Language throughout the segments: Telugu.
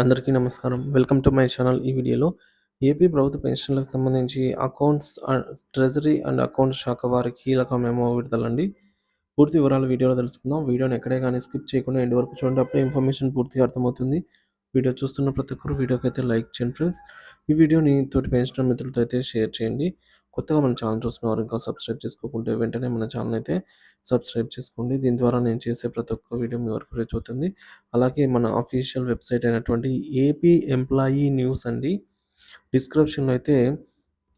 అందరికీ నమస్కారం. Welcome to my channel. ఈ వీడియోలో ఏపీ ప్రభుత్వ పెన్షన్‌లకు సంబంధించి accounts and treasury and accounts శాఖ వారి కీలక మెమో విడుదలండి. పూర్తి వివరాలు వీడియోలో తెలుసుకుందాం. వీడియోని ఎక్కడే కానీ స్కిప్ చేయకుండా ఎండ్ వరకు చూడండి. అప్పుడే ఇన్ఫర్మేషన్ పూర్తిగా అర్థమవుతుంది. వీడియో చూస్తున్న ప్రతి ఒక్కరు వీడియోకైతే లైక్ చేయండి ఫ్రెండ్స్. ఈ వీడియోని తోటి పెన్షన్ మిత్రులతో అయితే షేర్ చేయండి. కొత్తగా మన ఛానల్ చూస్తున్న వారు ఇంకా సబ్స్క్రైబ్ చేసుకోకుంటే వెంటనే మన ఛానల్ అయితే సబ్స్క్రైబ్ చేసుకోండి. దీని ద్వారా నేను చేసే ప్రతి ఒక్క వీడియో మీ వరకు రీచ్ అవుతుంది. అలాగే మన అఫీషియల్ వెబ్‌సైట్ అయినటువంటి ఏపీ ఎంప్లాయీ న్యూస్ అండి. డిస్క్రిప్షన్‌లో అయితే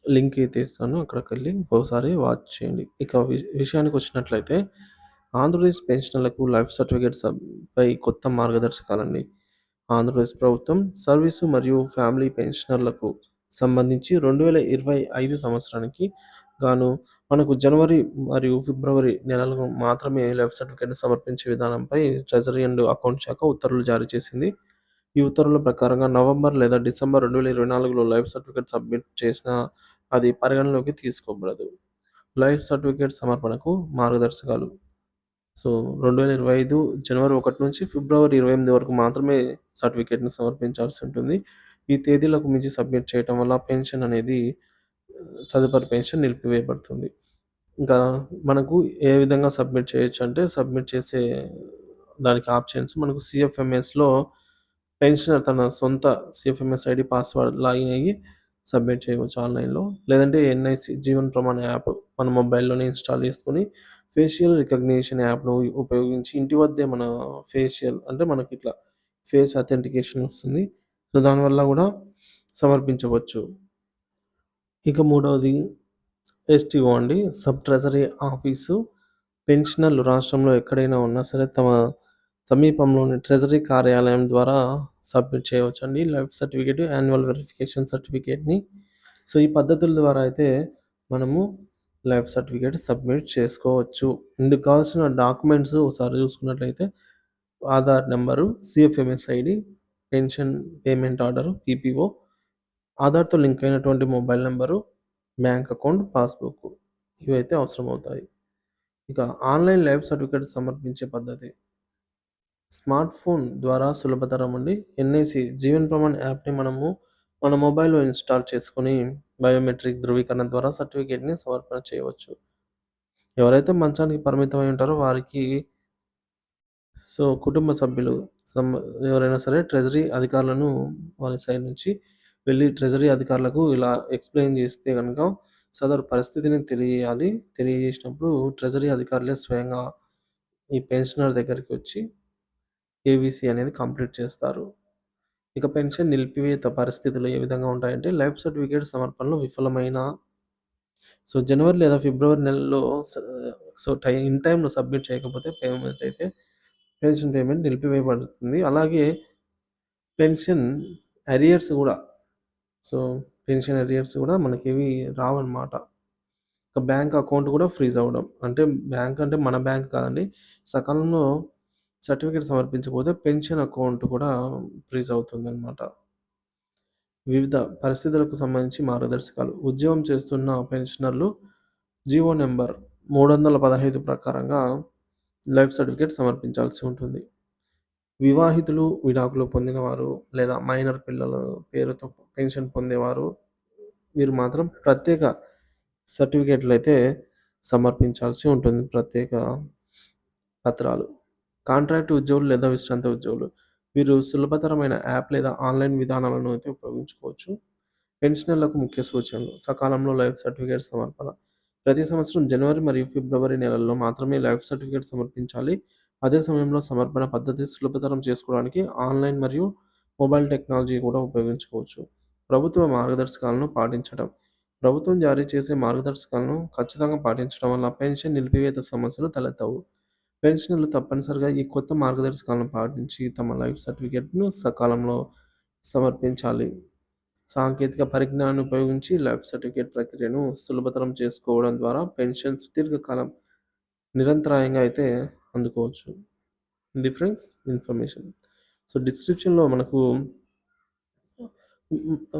లింక్ అయితే ఇస్తాను. అక్కడికి వెళ్ళి ఒకసారి వాచ్ చేయండి. ఇక వి విషయానికి వచ్చినట్లయితే ఆంధ్రప్రదేశ్ పెన్షనర్లకు లైఫ్ సర్టిఫికేట్స్ పై కొత్త మార్గదర్శకాలండి. ఆంధ్రప్రదేశ్ ప్రభుత్వం సర్వీసు మరియు ఫ్యామిలీ పెన్షనర్లకు సంబంధించి 2025 సంవత్సరానికి గాను మనకు జనవరి మరియు ఫిబ్రవరి నెలలకు మాత్రమే లైఫ్ సర్టిఫికేట్‌ని సమర్పించే విధానంపై ట్రెజరీ అండ్ అకౌంట్ శాఖ ఉత్తర్వులు జారీ చేసింది. ఈ ఉత్తర్వుల ప్రకారంగా నవంబర్ లేదా డిసెంబర్ 2024లో లైఫ్ సర్టిఫికేట్ సబ్మిట్ చేసినా అది పరిగణనలోకి తీసుకోబడదు. లైఫ్ సర్టిఫికేట్ సమర్పణకు మార్గదర్శకాలు సో 2025 జనవరి ఒకటి నుంచి ఫిబ్రవరి 28 వరకు మాత్రమే సర్టిఫికేట్‌ని సమర్పించాల్సి ఉంటుంది. ఈ తేదీలకు మించి సబ్మిట్ చేయటం వల్ల పెన్షన్ అనేది తదుపరి పెన్షన్ నిలిపివేయబడుతుంది. ఇంకా మనకు ఏ విధంగా సబ్మిట్ చేయొచ్చు అంటే సబ్మిట్ చేసే దానికి ఆప్షన్స్ మనకు సిఎఫ్ఎంఎస్లో పెన్షనర్ తన సొంత సిఎఫ్ఎంఎస్ ఐడి పాస్‌వర్డ్ లాగిన్ అయ్యి సబ్మిట్ చేయవచ్చు ఆన్‌లైన్‌లో. లేదంటే ఎన్ఐసి జీవన్ ప్రమాణ యాప్ మన మొబైల్‌లోనే ఇన్‌స్టాల్ చేసుకొని ఫేషియల్ రికగ్నిషన్ యాప్‌ను ఉపయోగించి ఇంటి వద్దే మన ఫేషియల్ అంటే మనకి ఇట్లా ఫేస్ అథెంటికేషన్ వస్తుంది. సో దానివల్ల కూడా సమర్పించవచ్చు. ఇక మూడవది ఎస్‌టీఓ అండి. సబ్ ట్రెజరీ ఆఫీసు పెన్షనర్లు రాష్ట్రంలో ఎక్కడైనా ఉన్నా సరే తమ సమీపంలోని ట్రెజరీ కార్యాలయం ద్వారా సబ్మిట్ చేయవచ్చండి. లైఫ్ సర్టిఫికేట్, యాన్యువల్ వెరిఫికేషన్ సర్టిఫికేట్‌ని. సో ఈ పద్ధతుల ద్వారా అయితే మనము లైఫ్ సర్టిఫికేట్ సబ్మిట్ చేసుకోవచ్చు. ఇందుకు కావాల్సిన డాక్యుమెంట్స్ ఒకసారి చూసుకున్నట్లయితే Aadhaar number CFMS ID pension payment order PPO, ఆధార్‌తో లింక్ అయినటువంటి mobile number bank account, passbook ఇవైతే అవసరమవుతాయి. ఇక ఆన్‌లైన్ లైఫ్ సర్టిఫికేట్ సమర్పించే పద్ధతి. స్మార్ట్ ఫోన్ ద్వారా సులభతరం అండి. ఎన్ఐసి జీవన్ ప్రమాణ్ యాప్‌ని మనము మన మొబైల్‌లో ఇన్‌స్టాల్ చేసుకొని బయోమెట్రిక్ ధృవీకరణ ద్వారా సర్టిఫికేట్‌ని సమర్పణ చేయవచ్చు. ఎవరైతే మంచానికి పరిమితమై ఉంటారో వారికి సో కుటుంబ సభ్యులు ఎవరైనా సరే ట్రెజరీ అధికారులను వాళ్ళ సైడ్ నుంచి వెళ్ళి ట్రెజరీ అధికారులకు ఇలా ఎక్స్‌ప్లెయిన్ చేస్తే కనుక సదరు పరిస్థితిని తెలియజేయాలి. తెలియజేసినప్పుడు ట్రెజరీ అధికారులే స్వయంగా ఈ పెన్షనర్ దగ్గరికి వచ్చి ఏవీసీ అనేది కంప్లీట్ చేస్తారు. ఇక పెన్షన్ నిలిపివేత పరిస్థితులు ఏ విధంగా ఉంటాయంటే లైఫ్ సర్టిఫికేట్ సమర్పణలో విఫలమైన సో జనవరి లేదా ఫిబ్రవరి నెలలో సో టై ఇన్ టైంలో సబ్మిట్ చేయకపోతే పేమెంట్ అయితే పెన్షన్ పేమెంట్ నిలిపివేయబడుతుంది. అలాగే పెన్షన్ అరియర్స్ కూడా సో పెన్షన్ అరియర్స్ కూడా మనకేవి రావన్నమాట. ఇక బ్యాంక్ అకౌంట్ కూడా ఫ్రీజ్ అవ్వడం. అంటే బ్యాంక్ అంటే మన బ్యాంక్ కాదండి. సకాలంలో సర్టిఫికేట్ సమర్పించకపోతే పెన్షన్ అకౌంట్ కూడా ఫ్రీజ్ అవుతుందన్నమాట. వివిధ పరిస్థితులకు సంబంధించి మార్గదర్శకాలు. ఉద్యోగం చేస్తున్న పెన్షనర్లు జీవో నంబర్ 315 ప్రకారంగా లైఫ్ సర్టిఫికేట్ సమర్పించాల్సి ఉంటుంది. వివాహితులు, విడాకులు పొందినవారు లేదా మైనర్ పిల్లల పేరుతో పెన్షన్ పొందేవారు వీరు మాత్రం ప్రత్యేక సర్టిఫికేట్‌లయితే సమర్పించాల్సి ఉంటుంది. ప్రత్యేక పత్రాలు. కాంట్రాక్ట్ ఉద్యోగులు లేదా విశ్రాంత ఉద్యోగులు వీరు సులభతరమైన యాప్ లేదా ఆన్‌లైన్ విధానాలను అయితే ఉపయోగించుకోవచ్చు. పెన్షనర్లకు ముఖ్య సూచనలు. సకాలంలో లైఫ్ సర్టిఫికేట్ సమర్పణ. ప్రతి సంవత్సరం జనవరి మరియు ఫిబ్రవరి నెలల్లో మాత్రమే లైఫ్ సర్టిఫికేట్ సమర్పించాలి. అదే సమయంలో సమర్పణ పద్ధతి సులభతరం చేసుకోవడానికి ఆన్‌లైన్ మరియు మొబైల్ టెక్నాలజీ కూడా ఉపయోగించుకోవచ్చు. ప్రభుత్వ మార్గదర్శకాలను పాటించడం. ప్రభుత్వం జారీ చేసే మార్గదర్శకాలను ఖచ్చితంగా పాటించడం వల్ల పెన్షన్ నిలిపివేత సమస్యలు తలెత్తవు. పెన్షనర్లు తప్పనిసరిగా ఈ కొత్త మార్గదర్శకాలను పాటించి తమ లైఫ్ సర్టిఫికేట్‌ను సకాలంలో సమర్పించాలి. సాంకేతిక పరిజ్ఞానాన్ని ఉపయోగించి లైఫ్ సర్టిఫికేట్ ప్రక్రియను సులభతరం చేసుకోవడం ద్వారా పెన్షన్ సుదీర్ఘకాలం నిరంతరాయంగా అయితే అందుకోవచ్చు. ఇది ఫ్రెండ్స్ ఇన్ఫర్మేషన్. సో డిస్క్రిప్షన్‌లో మనకు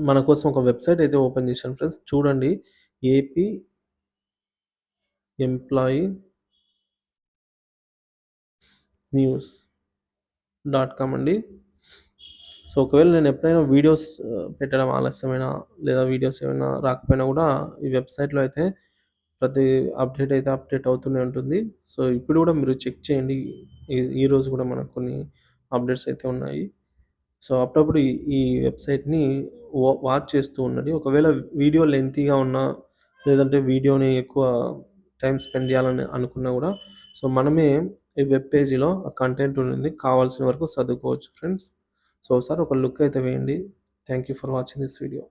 మన కోసం ఒక వెబ్‌సైట్ అయితే ఓపెన్ చేశాను ఫ్రెండ్స్. చూడండి. AP employee news dot com అండి. సో ఒకవేళ నేను ఎప్పుడైనా వీడియోస్ పెట్టడం ఆలస్యమైనా లేదా వీడియోస్ ఏమైనా రాకపోయినా కూడా ఈ వెబ్‌సైట్‌లో అయితే ప్రతి అప్డేట్ అయితే అప్డేట్ అవుతూనే ఉంటుంది. సో ఇప్పుడు కూడా మీరు చెక్ చేయండి. ఈ ఈరోజు కూడా మనకు కొన్ని అప్డేట్స్ అయితే ఉన్నాయి. సో అప్పుడప్పుడు ఈ వెబ్‌సైట్‌ని వా వాచ్ చేస్తూ ఉండండి. ఒకవేళ వీడియో లెంతీగా ఉన్నా లేదంటే వీడియోని ఎక్కువ టైం స్పెండ్ చేయాలని అనుకున్నా కూడా సో మనమే ఈ వెబ్ పేజీలో ఆ కంటెంట్ ఉంటుంది. కావాల్సిన వరకు చదువుకోవచ్చు ఫ్రెండ్స్. సో ఒకసారి ఒక లుక్ అయితే వేయండి. Thank you for watching this video.